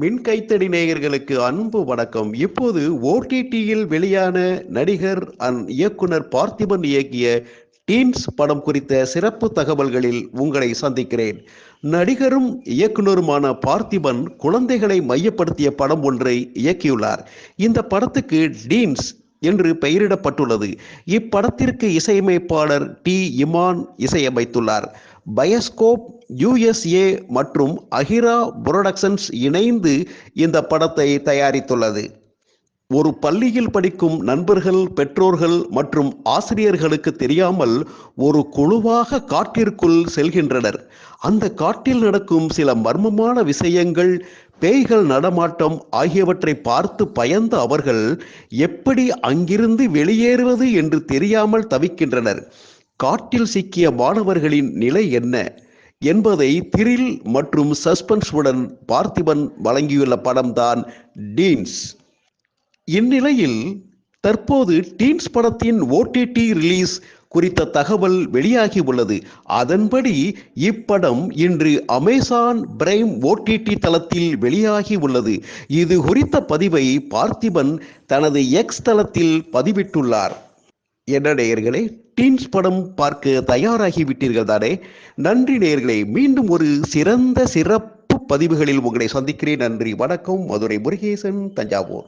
மின் கைத்தடி நேயர்களுக்கு அன்பு வணக்கம். இப்போது ஓடிடியில் வெளியான நடிகர் அண்ட் இயக்குனர் பார்த்திபன் இயக்கிய டீன்ஸ் படம் குறித்த சிறப்பு தகவல்களில் உங்களை சந்திக்கிறேன். நடிகரும் இயக்குனருமான பார்த்திபன் குழந்தைகளை மையப்படுத்திய படம் ஒன்றை இயக்கியுள்ளார். இந்த படத்துக்கு டீன்ஸ் என்று பெயரிடப்பட்டுள்ளது. இப்படத்திற்கு இசையமைப்பாளர் டி. இமான் இசையமைத்துள்ளார். பயோஸ்கோப் யுஎஸ்ஏ மற்றும் அஹிரா புரொடக்ஷன்ஸ் இணைந்து இந்த படத்தை தயாரித்துள்ளது. ஒரு பள்ளியில் படிக்கும் நண்பர்கள் பெற்றோர்கள் மற்றும் ஆசிரியர்களுக்கு தெரியாமல் ஒரு குழுவாக காட்டிற்குள் செல்கின்றனர். அந்த காட்டில் நடக்கும் சில மர்மமான விஷயங்கள் பேய்கள் நடமாட்டம் ஆகியவற்றை பார்த்து பயந்த அவர்கள் எப்படி அங்கிருந்து வெளியேறுவது என்று தெரியாமல் தவிக்கின்றனர். காட்டில் சிக்கிய மாணவர்களின் நிலை என்ன என்பதை திரில் மற்றும் சஸ்பென்ஸுடன் பார்த்திபன் வழங்கியுள்ள படம்தான் டீன்ஸ். இந்நிலையில் தற்போது டீன்ஸ் படத்தின் ஓடிடி ரிலீஸ் குறித்த தகவல் வெளியாகி உள்ளது. அதன்படி இப்படம் இன்று அமேசான் பிரைம் ஓடிடி தளத்தில் வெளியாகி உள்ளது. இது குறித்த பதிவை பார்த்திபன் தனது எக்ஸ் தளத்தில் பதிவிட்டுள்ளார். என்ன நேயர்களே டீன்ஸ் படம் பார்க்க தயாராகிவிட்டீர்கள் தானே? நன்றி நேயர்களே மீண்டும் ஒரு சிறந்த சிறப்பு பதிவுகளில் உங்களை சந்திக்கிறேன். நன்றி வணக்கம். மதுரை முருகேசன் தஞ்சாவூர்.